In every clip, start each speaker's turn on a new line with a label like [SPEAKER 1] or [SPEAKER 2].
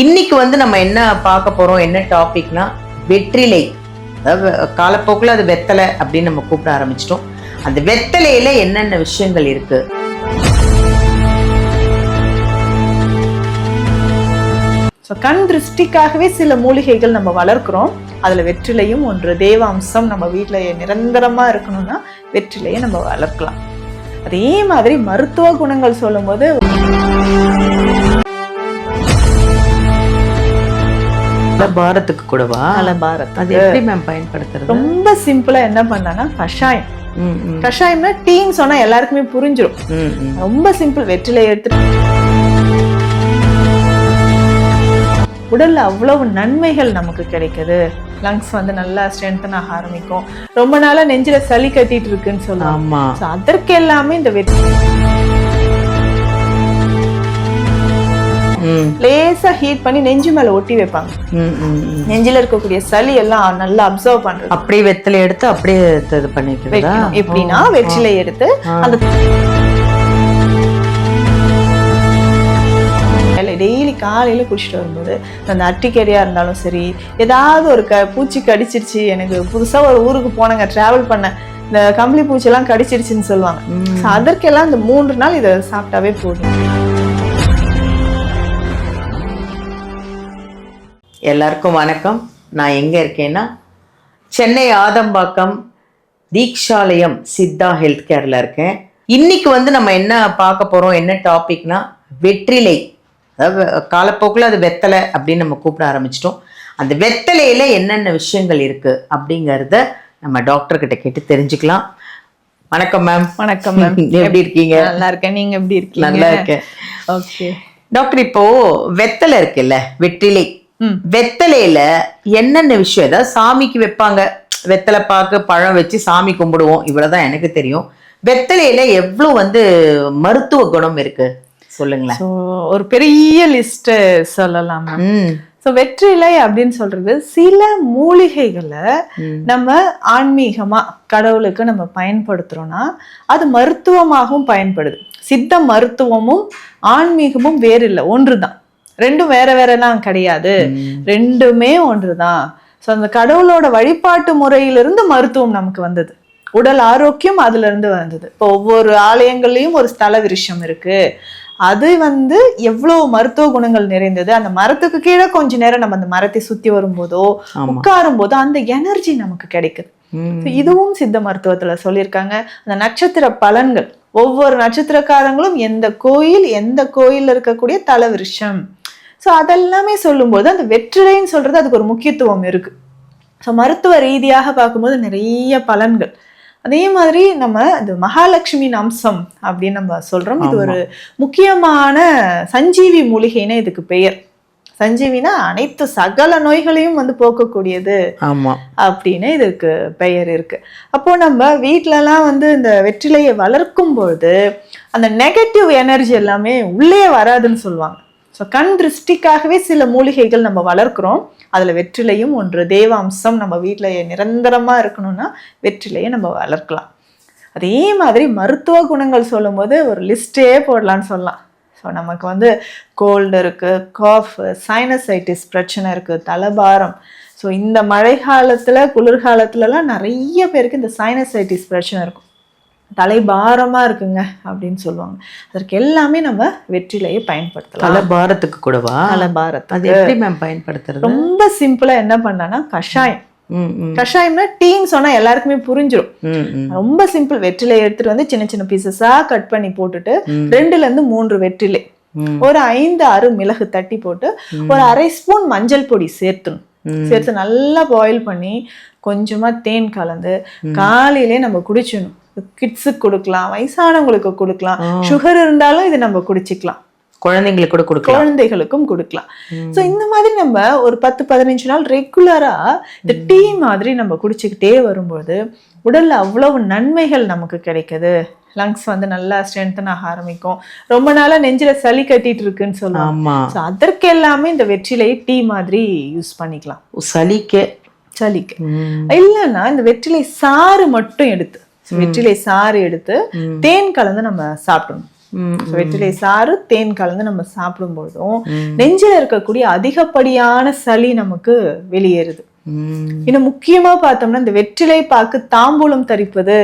[SPEAKER 1] இன்னைக்கு வந்து நம்ம என்ன பார்க்க போறோம் என்ன டாபிக்னா வெற்றிலை. அதாவது காலப்போக்கில் அது வெத்தலை அப்படின்னு நம்ம கூப்பிட ஆரம்பிச்சிட்டோம். அந்த வெத்தலையில என்னென்ன விஷயங்கள் இருக்கு?
[SPEAKER 2] ஸோ கண் திருஷ்டிக்காகவே சில மூலிகைகள் நம்ம வளர்க்குறோம். அதில் வெற்றிலையும் ஒன்று. தேவாம்சம் நம்ம வீட்டில் நிரந்தரமாக இருக்கணும்னா வெற்றிலையை நம்ம வளர்க்கலாம். அதே மாதிரி மருத்துவ குணங்கள் சொல்லும்போது
[SPEAKER 1] பாரத்துக்கு கூடவா?
[SPEAKER 2] அலபாரத்
[SPEAKER 1] அது எப்படி மேம் பயன்படுத்துறது?
[SPEAKER 2] ரொம்ப சிம்பிளா என்ன பண்ணான்னா கஷாயம். கஷாயம்னா டீன்னு சொன்னா எல்லாருக்குமே புரிஞ்சிடும். ரொம்ப சிம்பிள் வெற்றிலை எடுத்து உடல்ல அவ்வளவு நன்மைகள் நமக்கு கிடைக்குது. லங்ஸ் வந்து நல்லா ஸ்ட்ரென்தன் ஆக ஆரம்பிக்கும். ரொம்ப நாளா நெஞ்சில சளி கட்டிட்டு இருக்குன்னு So, அதற்கு எல்லாமே இந்த வெற்றி லேசா ஹீட் பண்ணி நெஞ்சு மேல ஒட்டி வைப்பாங்க. நெஞ்சில இருக்கக்கூடிய சளி எல்லாம் நல்லா அப்சர்வ் பண்றது.
[SPEAKER 1] அப்படியே வெத்தலை எடுத்து அப்படியே இது
[SPEAKER 2] வைக்கணும். எப்படின்னா வெற்றிலை எடுத்து. அந்த டெய்லி காலையில குடிச்சிட்டு வரும்போது அந்த அட்டிக்கடியா இருந்தாலும் சரி ஏதாவது ஒரு க பூச்சி கடிச்சிருச்சு எனக்கு புதுசா ஒரு ஊருக்கு போனேங்க டிராவல் பண்ண இந்த கம்பளி பூச்சிலாம் கடிச்சிருச்சுன்னு சொல்லுவாங்க. So, அதற்கெல்லாம் இந்த மூன்று நாள் இதை சாப்பிட்டாவே போதும்.
[SPEAKER 1] எல்லாருக்கும் வணக்கம். நான் எங்க இருக்கேன்னா சென்னை ஆதம்பாக்கம் தீக்ஷாலயம் சித்தா ஹெல்த் கேர்ல இருக்கேன். இன்னைக்கு வந்து நம்ம என்ன பார்க்க போறோம் என்ன டாபிக்னா வெற்றிலை. அதாவது காலப்போக்கில் அது வெத்தலை அப்படின்னு நம்ம கூப்பிட ஆரம்பிச்சிட்டோம். அந்த வெத்தலையில என்னென்ன விஷயங்கள் இருக்கு அப்படிங்கறத நம்ம டாக்டர் கிட்ட கேட்டு தெரிஞ்சுக்கலாம். வணக்கம் மேம்.
[SPEAKER 2] வணக்கம் மேம்.
[SPEAKER 1] எப்படி இருக்கீங்க?
[SPEAKER 2] நல்லா இருக்கேன். நீங்க எப்படி இருக்கீங்க?
[SPEAKER 1] நல்லா இருக்கேன்.
[SPEAKER 2] ஓகே.
[SPEAKER 1] டாக்டர் இப்போ வெத்தலை இருக்குல்ல வெற்றிலை. வெத்தலையில என்னென்ன விஷயம்? ஏதாவது சாமிக்கு வைப்பாங்க. வெத்தலை பாக்கு பழம் வச்சு சாமி கும்பிடுவோம். இவ்வளவுதான் எனக்கு தெரியும். வெத்தலையில எவ்வளவு வந்து மருத்துவ குணம் இருக்கு? சொல்லுங்களேன்.
[SPEAKER 2] ஒரு பெரிய லிஸ்ட் சொல்லலாம் ஸோ வெற்றிலை அப்படின்னு சொல்றது சில மூலிகைகளை. நம்ம ஆன்மீகமா கடவுளுக்கு நம்ம பயன்படுத்துறோம்னா அது மருத்துவமாகவும் பயன்படுது. சித்த மருத்துவமும் ஆன்மீகமும் வேறு இல்லை ஒன்றுதான். ரெண்டும் வேற வேறலாம் கிடையாது. ரெண்டுமே ஒன்றுதான். ஸோ அந்த கடவுளோட வழிபாட்டு முறையிலிருந்து மருத்துவம் நமக்கு வந்தது. உடல் ஆரோக்கியம் அதுல இருந்து வந்தது. இப்போ ஒவ்வொரு ஆலயங்கள்லயும் ஒரு ஸ்தல விருஷம் இருக்கு. அது வந்து எவ்வளவு மருத்துவ குணங்கள் நிறைந்தது. அந்த மரத்துக்கு கீழே கொஞ்ச நேரம் நம்ம அந்த மரத்தை சுத்தி வரும்போதோ உட்காரும் போதோ அந்த எனர்ஜி நமக்கு கிடைக்குது. இதுவும் சித்த மருத்துவத்துல சொல்லியிருக்காங்க. அந்த நட்சத்திர பலன்கள். ஒவ்வொரு நட்சத்திரக்காரங்களும் எந்த கோயில் எந்த கோயில்ல இருக்கக்கூடிய தல விருஷம். ஸோ அதெல்லாமே சொல்லும்போது அந்த வெற்றிலைன்னு சொல்றது அதுக்கு ஒரு முக்கியத்துவம் இருக்கு. ஸோ மருத்துவ ரீதியாக பார்க்கும்போது நிறைய பலன்கள். அதே மாதிரி நம்ம இது மகாலட்சுமியின் அம்சம் அப்படின்னு நம்ம சொல்றோம். இது ஒரு முக்கியமான சஞ்சீவி மூலிகைன்னு இதுக்கு பெயர். சஞ்சீவினா அனைத்து சகல நோய்களையும் வந்து போக்கக்கூடியது
[SPEAKER 1] ஆமா.
[SPEAKER 2] அப்படின்னு இதுக்கு பெயர் இருக்கு. அப்போ நம்ம வீட்டிலலாம் வந்து இந்த வெற்றிலையை வளர்க்கும் பொழுது அந்த நெகட்டிவ் எனர்ஜி எல்லாமே உள்ளே வராதுன்னு சொல்லுவாங்க. ஸோ கண் திருஷ்டிக்காகவே சில மூலிகைகள் நம்ம வளர்க்குறோம். அதில் வெற்றிலையும் ஒன்று தேவாம்சம் நம்ம வீட்டில் நிரந்தரமாக இருக்கணும்னா வெற்றிலையை நம்ம வளர்க்கலாம். அதே மாதிரி மருத்துவ குணங்கள் சொல்லும்போது ஒரு லிஸ்ட்டே போடலான்னு சொல்லலாம். ஸோ நமக்கு வந்து கோல்டு இருக்குது காஃப் சைனசைட்டிஸ் பிரச்சனை இருக்குது தலபாரம். ஸோ இந்த மழை காலத்தில் குளிர்காலத்துலலாம் நிறைய பேருக்கு இந்த சைனசைட்டிஸ் பிரச்சனை இருக்கும். தலைபாரமாக இருக்குங்க அப்படின்னு சொல்லுவாங்க. அதற்கு எல்லாமே நம்ம வெற்றிலையை பயன்படுத்தலாம்.
[SPEAKER 1] தலை பாரத்துக்கு கூடவா?
[SPEAKER 2] தலபாரத்தை
[SPEAKER 1] அது எப்படி மேம் பயன்படுத்துறது?
[SPEAKER 2] ரொம்ப சிம்பிளா என்ன பண்ணான்னா கஷாயம். கஷாயம்னா டீன்னு சொன்னா எல்லாருக்குமே புரிஞ்சிடும் ரொம்ப சிம்பிள் வெற்றிலை எடுத்துட்டு வந்து சின்ன சின்ன பீசஸா கட் பண்ணி போட்டுட்டு. ரெண்டுல இருந்து மூன்று வெற்றிலை. ஒரு ஐந்து ஆறு மிளகு தட்டி போட்டு ஒரு அரை ஸ்பூன் மஞ்சள் பொடி சேர்த்துணும். சேர்த்து நல்லா பாயில் பண்ணி கொஞ்சமா தேன் கலந்து காலையிலே நம்ம குடிச்சிடணும். கிட்ஸுக்கு கொடுக்கலாம் வயசானவங்களுக்கு கொடுக்கலாம். சுகர் இருந்தாலும் இது நம்ம குடிச்சிக்கலாம்.
[SPEAKER 1] குழந்தைங்களுக்கு கூட கொடுக்கலாம்.
[SPEAKER 2] குழந்தைகளுக்கும் கொடுக்கலாம். ஸோ இந்த மாதிரி நம்ம ஒரு பத்து பதினஞ்சு நாள் ரெகுலரா இந்த டீ மாதிரி நம்ம குடிச்சுக்கிட்டே வரும்போது உடல்ல அவ்வளவு நன்மைகள் நமக்கு கிடைக்குது. லங்ஸ் வந்து நல்லா ஸ்ட்ரென்தன் ஆக ஆரம்பிக்கும். ரொம்ப நாளா நெஞ்சில சளி கட்டிட்டு இருக்குன்னு சொல்லுவாங்க.
[SPEAKER 1] ஆமா.
[SPEAKER 2] ஸோ அதற்கு எல்லாமே இந்த வெற்றிலை டீ மாதிரி யூஸ் பண்ணிக்கலாம்.
[SPEAKER 1] சளிக்கு.
[SPEAKER 2] சளிக்கு. இல்லைன்னா இந்த வெற்றிலை சாறு மட்டும் எடுத்து வெற்றிலை சாறு எடுத்து. தேன் கலந்து நம்ம சாப்பிடணும். வெற்றிலை சாறு தேன் கலந்து நம்ம சாப்பிடும்பொழுதும் நெஞ்சில் இருக்கக்கூடிய அதிகப்படியான சளி நமக்கு வெளியேறுது. இன்னும் முக்கியமா பார்த்தோம்னா இந்த வெற்றிலை பாக்கு தாம்பூலம் தரிப்பது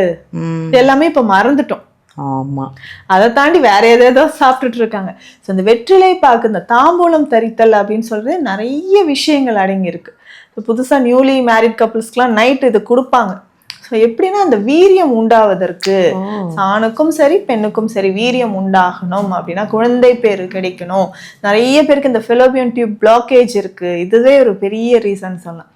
[SPEAKER 2] எல்லாமே இப்ப மறந்துட்டோம்.
[SPEAKER 1] ஆமா.
[SPEAKER 2] அதை தாண்டி வேற ஏதேதோ சாப்பிட்டுட்டு இருக்காங்க. ஸோ இந்த வெற்றிலை பாக்கு இந்த தாம்பூலம் தரித்தல் அப்படின்னு சொல்றது நிறைய விஷயங்கள் அடங்கி இருக்கு புதுசா நியூலி மேரிட் கப்புள்ஸ்க்குலாம் நைட் இது கொடுப்பாங்க. ஸோ எப்படின்னா அந்த வீரியம் உண்டாவதற்கு. ஆணுக்கும் சரி பெண்ணுக்கும் சரி வீரியம் உண்டாகணும் அப்படின்னா குழந்தை பேர் கிடைக்கணும். நிறைய பேருக்கு இந்த ஃபிலோபியன் டியூப் பிளாக்கேஜ் இருக்கு. இதுவே ஒரு பெரிய ரீசன் சொல்லலாம்.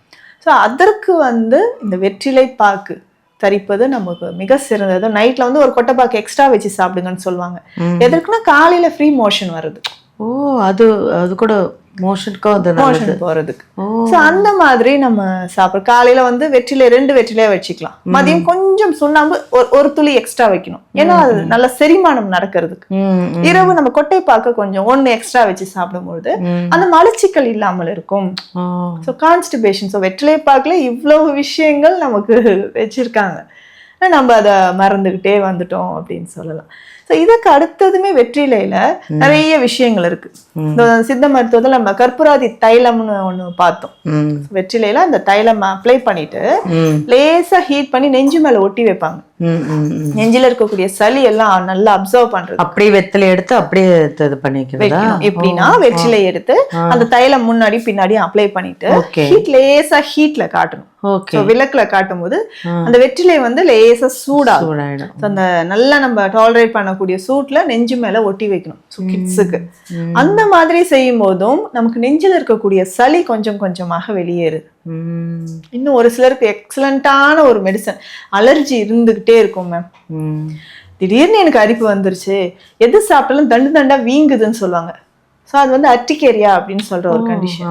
[SPEAKER 2] ஸோ அதற்கு வந்து இந்த வெற்றிலை பாக்கு தரிப்பது நமக்கு மிக சிறந்தது. நைட்ல வந்து ஒரு கொட்டைப்பாக்கு எக்ஸ்ட்ரா வச்சு சாப்பிடுங்கன்னு சொல்லுவாங்க. எதற்குன்னா காலையில ஃப்ரீ மோஷன் வருது.
[SPEAKER 1] ஓ அது அது கூட மோஷனுக்கும் அது
[SPEAKER 2] மோஷன் போறதுக்கு.
[SPEAKER 1] ஓ.
[SPEAKER 2] ஸோ அந்த மாதிரி நம்ம சாப்பிட காலையில வந்து வெற்றிலை ரெண்டு வெற்றிலையா வச்சுக்கலாம். மதியம் கொஞ்சம் சுண்ணாம்பு ஒரு ஒரு துளி எக்ஸ்ட்ரா வைக்கணும். ஏன்னா அது நல்ல செரிமானம் நடக்கிறதுக்கு. இரவு நம்ம கொட்டை பாக்க கொஞ்சம் ஒன்னு எக்ஸ்ட்ரா வச்சு சாப்பிடும்பொழுது. அந்த மலச்சிக்கல் இல்லாமல் இருக்கும். ஸோ கான்ஸ்டிபேஷன் ஸோ வெற்றிலை பாக்குல இவ்வளவு விஷயங்கள் நமக்கு வச்சிருக்காங்க. நம்ம அதை மறந்துக்கிட்டே வந்துட்டோம் அப்படின்னு சொல்லலாம். ஸோ இதுக்கு அடுத்ததுமே வெற்றிலையில நிறைய விஷயங்கள் இருக்கு. இந்த சித்த மருத்துவத்தில் நம்ம கற்பூராதி தைலம்னு ஒன்று பார்த்தோம். வெற்றிலையில அந்த தைலம் அப்ளை பண்ணிட்டு லேசா ஹீட் பண்ணி நெஞ்சு மேல ஒட்டி வைப்பாங்க. நெஞ்சில இருக்கக்கூடிய சளி எல்லாம் நல்லா அப்சர்வ் பண்றது
[SPEAKER 1] அப்படியே வெத்தலை எடுத்து அப்படியே இது-
[SPEAKER 2] வைக்கணும். எப்படின்னா வெற்றிலை எடுத்து அந்த தைலம் முன்னாடி பின்னாடி அப்ளை பண்ணிட்டு ஹீட் லேசா ஹீட்ல காட்டணும். விளக்குல காட்டும் போது அந்த வெற்றிலை வந்து லேசா சூடாகும். So, அந்த நல்லா நம்ம டாலரேட் பண்ணக்கூடிய சூட்ல நெஞ்சு மேல ஒட்டி வைக்கணும். ஸோ கிட்ஸுக்கு அந்த மாதிரி செய்யும் போதும் நமக்கு நெஞ்சில் இருக்கக்கூடிய சளி கொஞ்சம் கொஞ்சமாக வெளியேறுது இன்னும் ஒரு சிலருக்கு எக்ஸலண்ட்டான ஒரு மெடிசன் அலர்ஜி இருந்துகிட்டே இருக்கும் மேம். திடீர்னு எனக்கு அரிப்பு வந்துருச்சு. எது சாப்பிட்டாலும் தண்டு தண்டா வீங்குதுன்னு சொல்லுவாங்க. ஸோ அது வந்து அட்டிகேரியா அப்படின்னு சொல்ற ஒரு கண்டிஷன்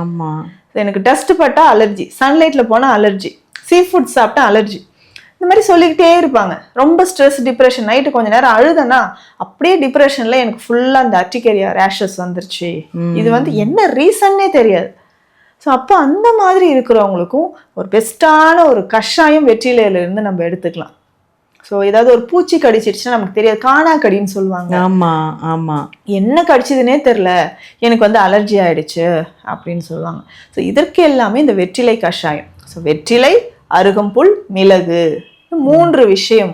[SPEAKER 2] எனக்கு டஸ்ட் பட்டா அலர்ஜி சன்லைட்ல போனா அலர்ஜி சீ ஃபுட் சாப்பிட்டா அலர்ஜி இந்த மாதிரி சொல்லிக்கிட்டே இருப்பாங்க. ரொம்ப ஸ்ட்ரெஸ் டிப்ரெஷன் நைட்டு கொஞ்ச நேரம் அழுதனா அப்படியே டிப்ரெஷன்ல எனக்கு ஃபுல்லா அந்த அட்டிகேரியா ரேஷஸ் வந்துருச்சு. இது வந்து என்ன ரீசன்னே தெரியாது. ஸோ அப்போ அந்த மாதிரி இருக்கிறவங்களுக்கும் ஒரு பெஸ்ட்டான ஒரு கஷாயம் வெற்றிலையில இருந்து நம்ம எடுத்துக்கலாம். ஸோ ஏதாவது ஒரு பூச்சி கடிச்சிருச்சுன்னா நமக்கு தெரியாது. காணா கடின்னு சொல்லுவாங்க.
[SPEAKER 1] ஆமா ஆமா.
[SPEAKER 2] என்ன கடிச்சதுனே தெரில. எனக்கு வந்து அலர்ஜி ஆயிடுச்சு அப்படின்னு சொல்லுவாங்க. ஸோ இதற்கு எல்லாமே இந்த வெற்றிலை கஷாயம். ஸோ வெற்றிலை அருகம்புல் மிளகு. மூன்று விஷயம்.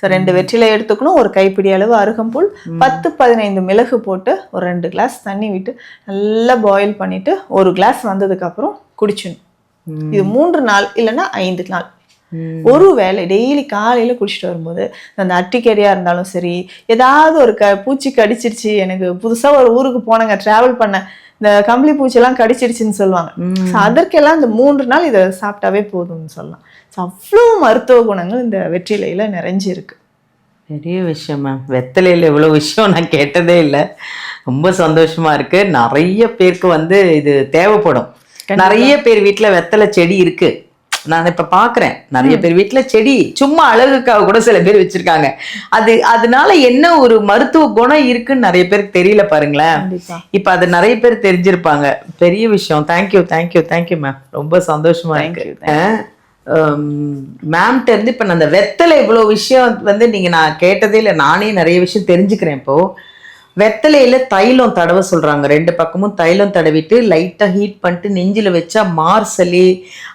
[SPEAKER 2] ஸோ ரெண்டு வெற்றிலை எடுத்துக்கணும். ஒரு கைப்பிடி அளவு அருகம்புல் பத்து பதினைந்து மிளகு போட்டு ஒரு ரெண்டு கிளாஸ் தண்ணி விட்டு நல்லா பாயில் பண்ணிட்டு ஒரு கிளாஸ் வந்ததுக்கப்புறம் குடிச்சிடணும். இது மூன்று நாள் இல்லைன்னா ஐந்து நாள். ஒரு வேளை டெய்லி காலையில குடிச்சிட்டு வரும்போது அந்த அட்டிக்கடியா இருந்தாலும் சரி ஏதாவது ஒரு க பூச்சி கடிச்சிருச்சு எனக்கு புதுசா ஒரு ஊருக்கு போனங்க டிராவல் பண்ண இந்த கம்பளி பூச்சியெல்லாம் கடிச்சிருச்சுன்னு சொல்லுவாங்க. So, அதற்கெல்லாம் இந்த மூன்று நாள் இதை சாப்பிட்டாவே போதும்னு சொல்லலாம். ஸோ அவ்வளோ மருத்துவ குணங்கள் இந்த வெற்றிலையில நிறைஞ்சு இருக்கு
[SPEAKER 1] பெரிய விஷயம் மேம். வெத்தலையில் இவ்வளோ விஷயம் நான் கேட்டதே இல்லை. ரொம்ப சந்தோஷமா இருக்கு. நிறைய பேருக்கு வந்து இது தேவைப்படும். நிறைய பேர் வீட்டில் வெத்தலை செடி இருக்கு. நான் இப்ப பாக்குறேன். நிறைய பேர் வீட்ல செடி சும்மா அழகுக்காக கூட சில பேர் வச்சிருக்காங்க. அது அதனால என்ன ஒரு மருத்துவ குணம் இருக்குன்னு நிறைய பேருக்கு தெரியல பாருங்களேன். இப்ப அது நிறைய பேர் தெரிஞ்சிருப்பாங்க. பெரிய விஷயம். தேங்க்யூ தேங்க்யூ தேங்க்யூ மேம் ரொம்ப சந்தோஷமா இருக்கு. மேம்கிட்ட இருந்து இப்ப நான் அந்த வெத்தலை இவ்வளவு விஷயம் வந்து நீங்க நான் கேட்டதே இல்லை. நானே நிறைய விஷயம் தெரிஞ்சுக்கிறேன் இப்போ. வெத்தலையில தைலம் தடவ சொல்றாங்க. ரெண்டு பக்கமும் தைலம் தடவிட்டு லைட்டா ஹீட் பண்ணிட்டு நெஞ்சில வச்சா மார் சளி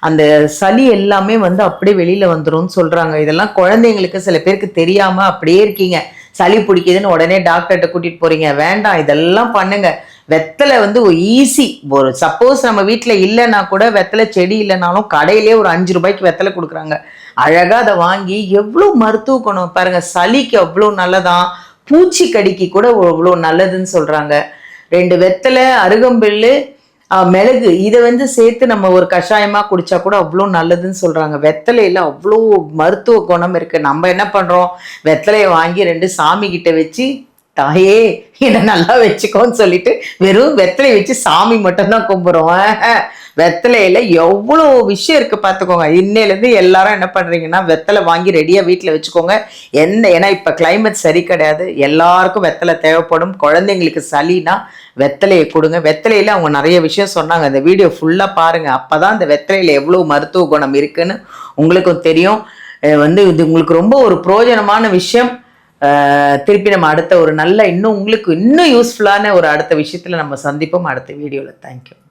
[SPEAKER 1] அந்த சளி எல்லாமே வந்து அப்படியே வெளியில வந்துரும்னு சொல்றாங்க. இதெல்லாம் குழந்தைங்களுக்கு சில பேருக்கு தெரியாம அப்படியே இருக்கீங்க. சளி பிடிக்குதுன்னு உடனே டாக்டர்கிட்ட கூட்டிட்டு போறீங்க. வேண்டாம் இதெல்லாம் பண்ணுங்க. வெத்தலை வந்து ஈஸி ஒரு சப்போஸ் நம்ம வீட்டில் இல்லைன்னா கூட வெத்தலை செடி இல்லைனாலும் கடையிலே ஒரு அஞ்சு ரூபாய்க்கு வெத்தலை கொடுக்குறாங்க. அழகாக அதை வாங்கி எவ்வளோ மருத்துவ குணம்? பாருங்கள் சளிக்கு அவ்வளோ நல்லதான். பூச்சி கடிக்கு கூட அவ்வளோ நல்லதுன்னு சொல்கிறாங்க ரெண்டு வெத்தலை அருகம்பில்லு மிளகு இதை வந்து சேர்த்து நம்ம ஒரு கஷாயமாக குடித்தா கூட அவ்வளோ நல்லதுன்னு சொல்கிறாங்க வெத்தலையில அவ்வளோ மருத்துவ குணம் இருக்குது நம்ம என்ன பண்ணுறோம் வெத்தலையை வாங்கி ரெண்டு சாமி கிட்ட வச்சு தாயே என்னை நல்லா வச்சுக்கோன்னு சொல்லிட்டு வெறும் வெத்தலை வச்சு சாமி மட்டும்தான் கும்பிடுறோம். வெத்தலையில எவ்வளோ விஷயம் இருக்கு பார்த்துக்கோங்க. இன்னையிலேருந்து எல்லாரும் என்ன பண்ணுறீங்கன்னா வெத்தலை வாங்கி ரெடியாக வீட்டில் வச்சுக்கோங்க. எந்த ஏன்னா இப்போ கிளைமேட் சரி கிடையாது. எல்லாருக்கும் வெத்தலை தேவைப்படும். குழந்தைங்களுக்கு சளினா வெத்தலையை கொடுங்க. வெத்தலையில் அவங்க நிறைய விஷயம் சொன்னாங்க. அந்த வீடியோ ஃபுல்லாக பாருங்கள் அப்போ தான் அந்த வெத்தலையில் எவ்வளோ மருத்துவ குணம் இருக்குன்னு உங்களுக்கும் தெரியும். வந்து இது உங்களுக்கு ரொம்ப ஒரு பிரயோஜனமான விஷயம். திருப்பி நம்ம அடுத்த ஒரு நல்ல இன்னும் உங்களுக்கு இன்னும் யூஸ்ஃபுல்லான ஒரு அடுத்த விஷயத்தில் நம்ம சந்திப்போம். அடுத்த வீடியோவில் தேங்க்யூ